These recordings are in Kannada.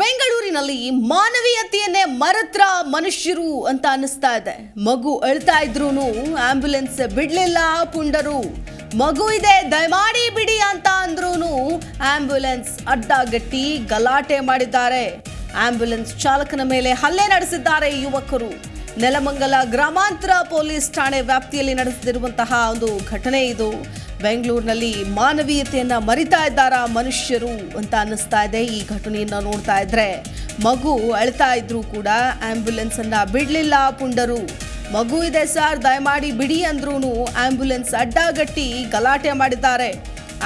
ಬೆಂಗಳೂರಿನಲ್ಲಿ ಮಾನವೀಯತೆಯನ್ನೇ ಮರತ್ರ ಮನುಷ್ಯರು ಅಂತ ಅನ್ನಿಸ್ತಾ ಇದೆ. ಮಗು ಅಳ್ತಾ ಇದ್ರು ಆಂಬ್ಯುಲೆನ್ಸ್ ಬಿಡ್ಲಿಲ್ಲ ಪುಂಡರು. ಮಗು ಇದೆ, ದಯಮಾಡಿ ಬಿಡಿ ಅಂತ ಅಂದ್ರೂ ಆಂಬ್ಯುಲೆನ್ಸ್ ಅಡ್ಡಗಟ್ಟಿ ಗಲಾಟೆ ಮಾಡಿದ್ದಾರೆ. ಆಂಬ್ಯುಲೆನ್ಸ್ ಚಾಲಕನ ಮೇಲೆ ಹಲ್ಲೆ ನಡೆಸಿದ್ದಾರೆ ಯುವಕರು. ನೆಲಮಂಗಲ ಗ್ರಾಮಾಂತರ ಪೊಲೀಸ್ ಠಾಣೆ ವ್ಯಾಪ್ತಿಯಲ್ಲಿ ನಡೆಸಿರುವಂತಹ ಒಂದು ಘಟನೆ ಇದು. ಬೆಂಗಳೂರಿನಲ್ಲಿ ಮಾನವೀಯತೆಯನ್ನು ಮರಿತಾ ಇದ್ದಾರಾ ಮನುಷ್ಯರು ಅಂತ ಅನ್ನಿಸ್ತಾ ಇದೆ. ಈ ಘಟನೆಯನ್ನ ನೋಡ್ತಾ ಇದ್ರೆ ಮಗು ಅಳ್ತಾ ಇದ್ರು ಕೂಡ ಆಂಬ್ಯುಲೆನ್ಸ್ ಅನ್ನ ಬಿಡ್ಲಿಲ್ಲ ಪುಂಡರು. ಮಗು ಇದೆ ಸರ್, ದಯಮಾಡಿ ಬಿಡಿ ಅಂದ್ರೂ ಆಂಬ್ಯುಲೆನ್ಸ್ ಅಡ್ಡಗಟ್ಟಿ ಗಲಾಟೆ ಮಾಡಿದ್ದಾರೆ.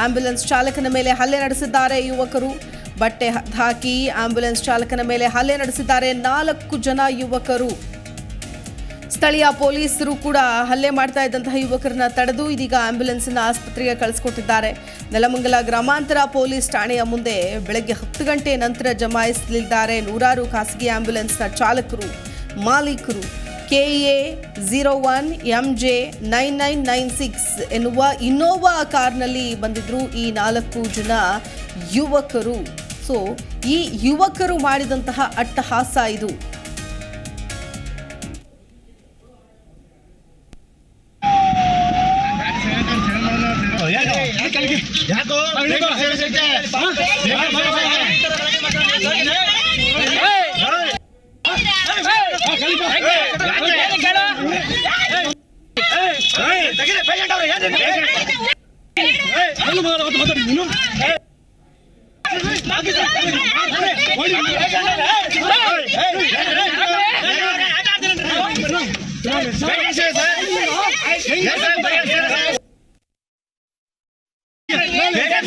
ಆಂಬ್ಯುಲೆನ್ಸ್ ಚಾಲಕನ ಮೇಲೆ ಹಲ್ಲೆ ನಡೆಸಿದ್ದಾರೆ ಯುವಕರು. ಬಟ್ಟೆ ಹಾಕಿ ಆಂಬ್ಯುಲೆನ್ಸ್ ಚಾಲಕನ ಮೇಲೆ ಹಲ್ಲೆ ನಡೆಸಿದ್ದಾರೆ ನಾಲ್ಕು ಜನ ಯುವಕರು. ಸ್ಥಳೀಯ ಪೊಲೀಸರು ಕೂಡ ಹಲ್ಲೆ ಮಾಡ್ತಾ ಇದ್ದಂತಹ ಯುವಕರನ್ನ ತಡೆದು ಇದೀಗ ಆಂಬ್ಯುಲೆನ್ಸ್ ಅನ್ನ ಆಸ್ಪತ್ರೆಗೆ ಕಳಿಸ್ಕೊಟ್ಟಿದ್ದಾರೆ. ನೆಲಮಂಗಲ ಗ್ರಾಮಾಂತರ ಪೊಲೀಸ್ ಠಾಣೆಯ ಮುಂದೆ ಬೆಳಗ್ಗೆ ಹತ್ತು ಗಂಟೆ ನಂತರ ಜಮಾಯಿಸಲಿದ್ದಾರೆ ನೂರಾರು ಖಾಸಗಿ ಆಂಬ್ಯುಲೆನ್ಸ್ನ ಚಾಲಕರು, ಮಾಲೀಕರು. KA zero one M J nine nine nine six ಎನ್ನುವ ಇನ್ನೋವಾ ಕಾರ್ನಲ್ಲಿ ಬಂದಿದ್ದರು ಈ ನಾಲ್ಕು ಜನ ಯುವಕರು. ಸೊ, ಈ ಯುವಕರು ಮಾಡಿದಂತಹ ಅಟ್ಟಹಾಸ ಇದು. ಯಾಕೋ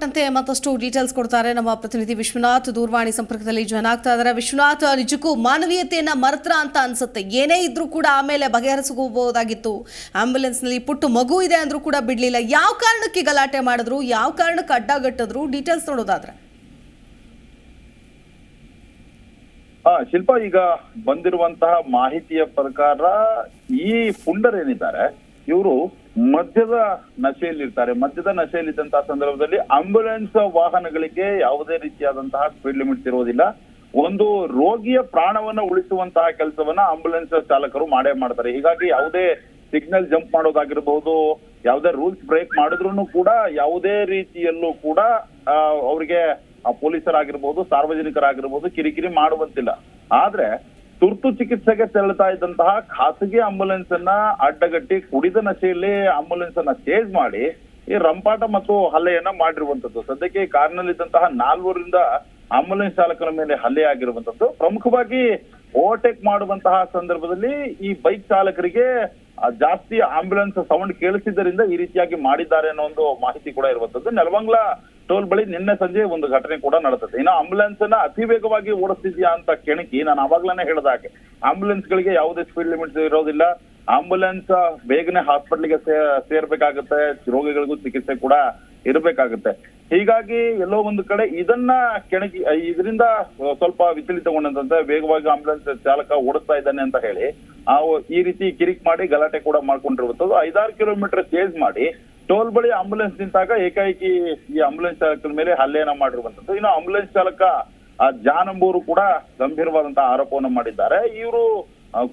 ಸಂಬಂಧಪಟ್ಟಂತೆ ಮತ್ತಷ್ಟು ಡೀಟೇಲ್ಸ್ ಕೊಡ್ತಾರೆ ನಮ್ಮ ಪ್ರತಿನಿಧಿ ವಿಶ್ವನಾಥ್. ದೂರವಾಣಿ ಸಂಪರ್ಕದಲ್ಲಿ ಜಾಯ್ನ್ ಆಗ್ತಾ ಇದ್ದಾರೆ. ವಿಶ್ವನಾಥ್, ನಿಜಕ್ಕೂ ಮಾನವೀಯತೆಯನ್ನ ಮರತ್ರ ಅಂತ ಅನ್ಸುತ್ತೆ. ಏನೇ ಇದ್ರೂ ಕೂಡ ಆಮೇಲೆ ಬಗೆಹರಿಸಬಹುದಾಗಿತ್ತು. ಆಂಬುಲೆನ್ಸ್ನಲ್ಲಿ ಪುಟ್ಟು ಮಗು ಇದೆ ಅಂದ್ರೂ ಕೂಡ ಬಿಡ್ಲಿಲ್ಲ. ಯಾವ ಕಾರಣಕ್ಕೆ ಗಲಾಟೆ ಮಾಡಿದ್ರು? ಯಾವ ಕಾರಣಕ್ಕೆ ಅಡ್ಡಗಟ್ಟಿದ್ರು? ಡೀಟೇಲ್ಸ್ ನೋಡೋದಾದ್ರೆ. ಹಾ, ಶಿಲ್ಪ, ಈಗ ಬಂದಿರುವಂತಹ ಮಾಹಿತಿಯ ಪ್ರಕಾರ ಈ ಪುಂಡರೇನಿದ್ದಾರೆ ಇವರು ಮದ್ಯದ ನಶೆಯಲ್ಲಿರ್ತಾರೆ. ಮದ್ಯದ ನಶೆಯಲ್ಲಿದ್ದಂತಹ ಸಂದರ್ಭದಲ್ಲಿ ಆಂಬ್ಯುಲೆನ್ಸ್ ವಾಹನಗಳಿಗೆ ಯಾವುದೇ ರೀತಿಯಾದಂತಹ ಸ್ಪೀಡ್ ಲಿಮಿಟ್ಸ್ ಇರುವುದಿಲ್ಲ. ಒಂದು ರೋಗಿಯ ಪ್ರಾಣವನ್ನ ಉಳಿಸುವಂತಹ ಕೆಲಸವನ್ನ ಆಂಬ್ಯುಲೆನ್ಸ್ ಚಾಲಕರು ಮಾಡೇ ಮಾಡ್ತಾರೆ. ಹೀಗಾಗಿ ಯಾವುದೇ ಸಿಗ್ನಲ್ ಜಂಪ್ ಮಾಡೋದಾಗಿರ್ಬಹುದು ಯಾವುದೇ ರೂಲ್ಸ್ ಬ್ರೇಕ್ ಮಾಡಿದ್ರು ಕೂಡ ಯಾವುದೇ ರೀತಿಯಲ್ಲೂ ಕೂಡ ಅವ್ರಿಗೆ ಪೊಲೀಸರಾಗಿರ್ಬೋದು, ಸಾರ್ವಜನಿಕರಾಗಿರ್ಬೋದು ಕಿರಿಕಿರಿ ಮಾಡುವಂತಿಲ್ಲ. ಆದ್ರೆ ತುರ್ತು ಚಿಕಿತ್ಸೆಗೆ ತೆರಳುತ್ತಾ ಇದ್ದಂತಹ ಖಾಸಗಿ ಆಂಬುಲೆನ್ಸ್ ಅನ್ನ ಅಡ್ಡಗಟ್ಟಿ ಕುಡಿದ ನಶೆಯಲ್ಲಿ ಆಂಬುಲೆನ್ಸ್ ಅನ್ನ ಚೇಂಜ್ ಮಾಡಿ ಈ ರಂಪಾಟ ಮತ್ತು ಹಲ್ಲೆಯನ್ನ ಮಾಡಿರುವಂತದ್ದು ಸದ್ಯಕ್ಕೆ ಕಾರ್ನಲ್ಲಿದ್ದಂತಹ ನಾಲ್ವರಿಂದ ಆಂಬುಲೆನ್ಸ್ ಚಾಲಕನ ಮೇಲೆ ಹಲ್ಲೆ ಆಗಿರುವಂತದ್ದು ಪ್ರಮುಖವಾಗಿ ಓವರ್ಟೇಕ್ ಮಾಡುವಂತಹ ಸಂದರ್ಭದಲ್ಲಿ ಈ ಬೈಕ್ ಚಾಲಕರಿಗೆ ಜಾಸ್ತಿ ಆಂಬ್ಯುಲೆನ್ಸ್ ಸೌಂಡ್ ಕೇಳಿಸಿದ್ದರಿಂದ ಈ ರೀತಿಯಾಗಿ ಮಾಡಿದ್ದಾರೆ ಅನ್ನೋ ಒಂದು ಮಾಹಿತಿ ಕೂಡ ಇರುವಂತದ್ದು ನೆಲವಂಗ್ಲ ಟೋಲ್ ಬಳಿ ನಿನ್ನೆ ಸಂಜೆ ಒಂದು ಘಟನೆ ಕೂಡ ನಡೆದಿದೆ. ಇನ್ನು ಆಂಬ್ಯುಲೆನ್ಸ್ ಅನ್ನ ಅತಿ ವೇಗವಾಗಿ ಓಡಿಸ್ತಿದ್ಯಾ ಅಂತ ಕೆಣಕಿ ನಾನು ಅವಾಗ್ಲಾನೆ ಹೇಳಿದ ಹಾಗೆ. ಆಂಬ್ಯುಲೆನ್ಸ್ ಗಳಿಗೆ ಯಾವುದೇ ಸ್ಪೀಡ್ ಲಿಮಿಟ್ ಇರೋದಿಲ್ಲ. ಆಂಬ್ಯುಲೆನ್ಸ್ ಬೇಗನೆ ಹಾಸ್ಪಿಟ್ಲಿಗೆ ಸೇರ್ಬೇಕಾಗುತ್ತೆ, ರೋಗಿಗಳಿಗೂ ಚಿಕಿತ್ಸೆ ಕೂಡ ಇರಬೇಕಾಗುತ್ತೆ. ಹೀಗಾಗಿ ಎಲ್ಲೋ ಒಂದು ಕಡೆ ಇದನ್ನ ಕೆಣಗಿ ಇದರಿಂದ ಸ್ವಲ್ಪ ವಿಚಲಿತಗೊಂಡಂತೆ ವೇಗವಾಗಿ ಆಂಬುಲೆನ್ಸ್ ಚಾಲಕ ಓಡಿಸ್ತಾ ಇದ್ದಾನೆ ಅಂತ ಹೇಳಿ ಆ ಈ ರೀತಿ ಕಿರಿಕ್ ಮಾಡಿ ಗಲಾಟೆ ಕೂಡ ಮಾಡ್ಕೊಂಡಿರುವಂತದ್ದು ಐದಾರು ಕಿಲೋಮೀಟರ್ ಚೇಂಜ್ ಮಾಡಿ ಟೋಲ್ ಬಳಿ ಆಂಬುಲೆನ್ಸ್ ನಿಂತಾಗ ಏಕಾಏಕಿ ಈ ಆಂಬುಲೆನ್ಸ್ ಚಾಲಕನ ಮೇಲೆ ಹಲ್ಲೆಯನ್ನ ಮಾಡಿರುವಂತದ್ದು ಇನ್ನು ಆಂಬುಲೆನ್ಸ್ ಚಾಲಕ, ಆ ಜಾನ್ ಎಂಬುವರು ಕೂಡ ಗಂಭೀರವಾದಂತಹ ಆರೋಪವನ್ನು ಮಾಡಿದ್ದಾರೆ. ಇವರು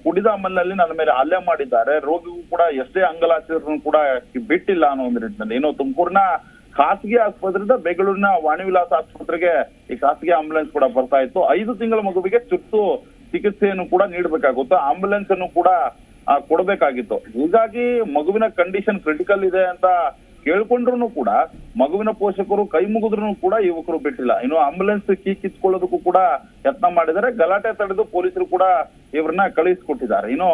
ಕುಡಿದ ಅಮಲ್ನಲ್ಲಿ ನನ್ನ ಮೇಲೆ ಹಲ್ಲೆ ಮಾಡಿದ್ದಾರೆ. ರೋಗಿಗೂ ಕೂಡ ಎಷ್ಟೇ ಅಂಗಲಾಚಿದ್ರು ಕೂಡ ಬಿಟ್ಟಿಲ್ಲ ಅನ್ನೋ ಒಂದು ನಿಟ್ಟಿನಲ್ಲಿ. ಇನ್ನು ತುಮಕೂರಿನ ಖಾಸಗಿ ಆಸ್ಪತ್ರೆಯಿಂದ ಬೆಂಗಳೂರಿನ ವಾಣಿವಿಲಾಸ ಆಸ್ಪತ್ರೆಗೆ ಈ ಖಾಸಗಿ ಆಂಬುಲೆನ್ಸ್ ಕೂಡ ಬರ್ತಾ ಇತ್ತು. ಐದು ತಿಂಗಳ ಮಗುವಿಗೆ ತುರ್ತು ಚಿಕಿತ್ಸೆಯನ್ನು ಕೂಡ ನೀಡಬೇಕಾಗುತ್ತೆ. ಆಂಬುಲೆನ್ಸ್ ಅನ್ನು ಕೂಡ ಕೊಡಬೇಕಾಗಿತ್ತು. ಹೀಗಾಗಿ ಮಗುವಿನ ಕಂಡೀಷನ್ ಕ್ರಿಟಿಕಲ್ ಇದೆ ಅಂತ ಕೇಳ್ಕೊಂಡ್ರು ಕೂಡ, ಮಗುವಿನ ಪೋಷಕರು ಕೈ ಮುಗಿದ್ರು ಕೂಡ ಯುವಕರು ಬಿಟ್ಟಿಲ್ಲ. ಇನ್ನು ಆಂಬುಲೆನ್ಸ್ ಕೀ ಕಿತ್ಕೊಳ್ಳೋದಕ್ಕೂ ಕೂಡ ಯತ್ನ ಮಾಡಿದರೆ ಗಲಾಟೆ ತಡೆದು ಪೊಲೀಸರು ಕೂಡ ಇವ್ರನ್ನ ಕಳುಹಿಸಿಕೊಟ್ಟಿದ್ದಾರೆ. ಇನ್ನು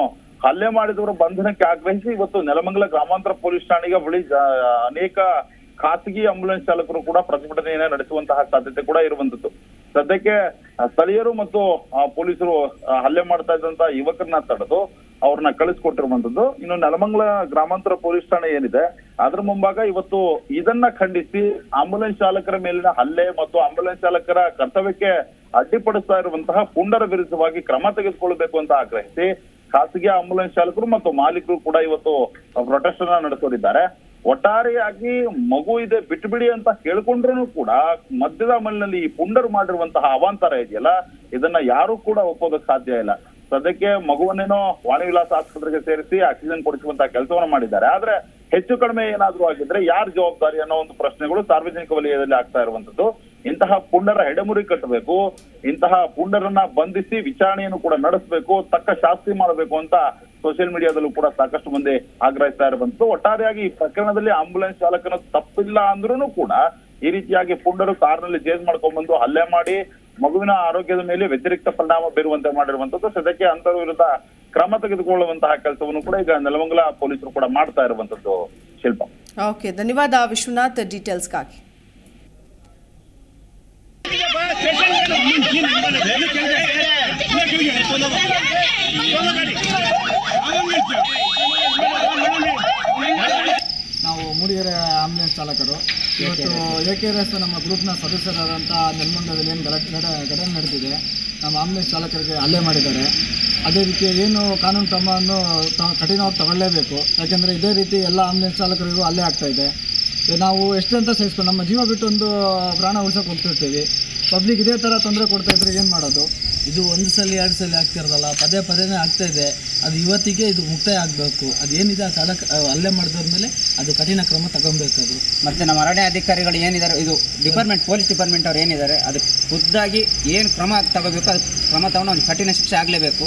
ಹಲ್ಲೆ ಮಾಡಿದವರ ಬಂಧನಕ್ಕೆ ಆಗ್ರಹಿಸಿ ಇವತ್ತು ನೆಲಮಂಗಲ ಗ್ರಾಮಾಂತರ ಪೊಲೀಸ್ ಠಾಣೆಗೆ ಬಳಿ ಅನೇಕ ಖಾಸಗಿ ಆಂಬುಲೆನ್ಸ್ ಚಾಲಕರು ಕೂಡ ಪ್ರತಿಭಟನೆಯನ್ನ ನಡೆಸುವಂತಹ ಸಾಧ್ಯತೆ ಕೂಡ ಇರುವಂತದ್ದು ಸದ್ಯಕ್ಕೆ ಸ್ಥಳೀಯರು ಮತ್ತು ಪೊಲೀಸರು ಹಲ್ಲೆ ಮಾಡ್ತಾ ಇದ್ದಂತ ಯುವಕರನ್ನ ತಡೆದು ಅವ್ರನ್ನ ಕಳಿಸ್ಕೊಟ್ಟಿರುವಂತದ್ದು ಇನ್ನು ನೆಲಮಂಗಲ ಗ್ರಾಮಾಂತರ ಪೊಲೀಸ್ ಠಾಣೆ ಏನಿದೆ ಅದ್ರ ಮುಂಭಾಗ ಇವತ್ತು ಇದನ್ನ ಖಂಡಿಸಿ ಆಂಬುಲೆನ್ಸ್ ಚಾಲಕರ ಮೇಲಿನ ಹಲ್ಲೆ ಮತ್ತು ಆಂಬುಲೆನ್ಸ್ ಚಾಲಕರ ಕರ್ತವ್ಯಕ್ಕೆ ಅಡ್ಡಿಪಡಿಸ್ತಾ ಇರುವಂತಹ ಪುಂಡರ ವಿರುದ್ಧವಾಗಿ ಕ್ರಮ ತೆಗೆದುಕೊಳ್ಳಬೇಕು ಅಂತ ಆಗ್ರಹಿಸಿ ಖಾಸಗಿ ಆಂಬುಲೆನ್ಸ್ ಚಾಲಕರು ಮತ್ತು ಮಾಲೀಕರು ಕೂಡ ಇವತ್ತು ಪ್ರೊಟೆಸ್ಟ್ ಅನ್ನ ನಡೆಸೋರಿದ್ದಾರೆ ಒಟ್ಟಾರೆಯಾಗಿ ಮಗು ಇದೆ ಬಿಟ್ಟು ಬಿಡಿ ಅಂತ ಕೇಳ್ಕೊಂಡ್ರು ಕೂಡ ಮಧ್ಯದ ಅಮಲಿನಲ್ಲಿ ಈ ಪುಂಡರು ಮಾಡಿರುವಂತಹ ಅವಾಂತರ ಇದೆಯಲ್ಲ, ಇದನ್ನ ಯಾರು ಕೂಡ ಒಪ್ಪೋದಕ್ಕೆ ಸಾಧ್ಯ ಇಲ್ಲ. ಸದ್ಯಕ್ಕೆ ಮಗುವನ್ನೇನೋ ವಾಣಿ ವಿಲಾಸ ಆಸ್ಪತ್ರೆಗೆ ಸೇರಿಸಿ ಆಕ್ಸಿಜನ್ ಕೊಡಿಸುವಂತಹ ಕೆಲಸವನ್ನ ಮಾಡಿದ್ದಾರೆ. ಆದ್ರೆ ಹೆಚ್ಚು ಕಡಿಮೆ ಏನಾದ್ರೂ ಆಗಿದ್ರೆ ಯಾರ್ ಜವಾಬ್ದಾರಿ ಅನ್ನೋ ಒಂದು ಪ್ರಶ್ನೆಗಳು ಸಾರ್ವಜನಿಕ ವಲಯದಲ್ಲಿ ಆಗ್ತಾ ಇರುವಂತದ್ದು. ಇಂತಹ ಪುಂಡರ ಹೆಡೆಮುರಿ ಕಟ್ಟಬೇಕು, ಇಂತಹ ಪುಂಡರನ್ನ ಬಂಧಿಸಿ ವಿಚಾರಣೆಯನ್ನು ಕೂಡ ನಡೆಸಬೇಕು, ತಕ್ಕ ಶಾಸ್ತಿ ಮಾಡಬೇಕು ಅಂತ ಸೋಷಿಯಲ್ ಮೀಡಿಯಾದಲ್ಲೂ ಕೂಡ ಸಾಕಷ್ಟು ಮಂದಿ ಆಗ್ರಹಿಸ್ತಾ ಇರುವಂತದ್ದು. ಒಟ್ಟಾರೆಯಾಗಿ ಈ ಪ್ರಕರಣದಲ್ಲಿ ಆಂಬುಲೆನ್ಸ್ ಚಾಲಕನ ತಪ್ಪಿಲ್ಲ ಅಂದ್ರೂ ಕೂಡ ಈ ರೀತಿಯಾಗಿ ಪುಂಡರು ಕಾರ್ನಲ್ಲಿ ಚೇಂಜ್ ಮಾಡ್ಕೊಂಡ್ ಬಂದು ಹಲ್ಲೆ ಮಾಡಿ ಮಗುವಿನ ಆರೋಗ್ಯದ ಮೇಲೆ ವ್ಯತಿರಿಕ್ತ ಪರಿಣಾಮ ಬೀರುವಂತೆ ಮಾಡಿರುವಂತದ್ದು. ಸದ್ಯಕ್ಕೆ ಅಂತರ ವಿರುದ್ಧ ಕ್ರಮ ತೆಗೆದುಕೊಳ್ಳುವಂತಹ ಕೆಲಸವನ್ನು ಕೂಡ ಈಗ ನೆಲಮಂಗಲ ಪೊಲೀಸರು ಕೂಡ ಮಾಡ್ತಾ ಇರುವಂತದ್ದು ಶಿಲ್ಪ. ಓಕೆ ಧನ್ಯವಾದ ವಿಶ್ವನಾಥ್ ಡೀಟೇಲ್ಸ್ಗಾಗಿ ನಾವು ಮೂಡಿಗೆರೆ ಆಂಬುಲೆನ್ಸ್ ಚಾಲಕರು. ಇವತ್ತು ಎ ಕೆ ಆರ್ ಎಸ್ ನಮ್ಮ ಗ್ರೂಪ್ನ ಸದಸ್ಯರಾದಂಥ ನೆಲಮಂಗಲದಲ್ಲಿ ಏನು ಘಟನೆ ನಡೆದಿದೆ ನಮ್ಮ ಆಂಬುಲೆನ್ಸ್ ಚಾಲಕರಿಗೆ ಹಲ್ಲೆ ಮಾಡಿದ್ದಾರೆ. ಅದೇ ರೀತಿ ಏನು ಕಾನೂನು ಕ್ರಮವನ್ನು ತ ಕಠಿಣವಾಗಿ ತಗೊಳ್ಳೇಬೇಕು. ಯಾಕೆಂದರೆ ಇದೇ ರೀತಿ ಎಲ್ಲ ಆಂಬುಲೆನ್ಸ್ ಚಾಲಕರಿಗೂ ಅಲ್ಲೇ ಆಗ್ತಾ ಇದೆ. ನಾವು ಎಷ್ಟು ಅಂತ ಸಹಿಸ್ಕೊಂಡು ನಮ್ಮ ಜೀವ ಬಿಟ್ಟು ಒಂದು ಪ್ರಾಣ ಉಳ್ಸೋಕೆ ಹೋಗ್ತಿರ್ತೀವಿ. ಪಬ್ಲಿಕ್ ಇದೇ ಥರ ತೊಂದರೆ ಕೊಡ್ತಾ ಇದ್ರೆ ಏನು ಮಾಡೋದು? ಇದು ಒಂದು ಸಲ ಎರಡು ಸಲ ಆಗ್ತಿರೋದಲ್ಲ. ಪದೇ ಪದೇನೇ ಆಗ್ತಾ ಇದೆ. ಅದು ಇವತ್ತಿಗೆ ಇದು ಮುಕ್ತಾಯ ಆಗಬೇಕು. ಅದೇನಿದೆ ಆ ಚಾಲಕ ಅಲ್ಲೇ ಹಲ್ಲೆ ಮಾಡಿದ್ರ ಮೇಲೆ ಅದು ಕಠಿಣ ಕ್ರಮ ತಗೊಬೇಕು ಅದು. ಮತ್ತು ನಮ್ಮ ಅರಣ್ಯ ಅಧಿಕಾರಿಗಳು ಏನಿದ್ದಾರೆ? ಇದು ಡಿಪಾರ್ಟ್ಮೆಂಟ್ ಪೊಲೀಸ್ ಡಿಪಾರ್ಟ್ಮೆಂಟ್ ಅವ್ರು ಏನಿದ್ದಾರೆ? ಅದು ಖುದ್ದಾಗಿ ಏನು ಕ್ರಮ ತಗೋಬೇಕು ಅದು ಕ್ರಮ ತಗೊಂಡು ಒಂದು ಕಠಿಣ ಶಿಕ್ಷೆ ಆಗಲೇಬೇಕು.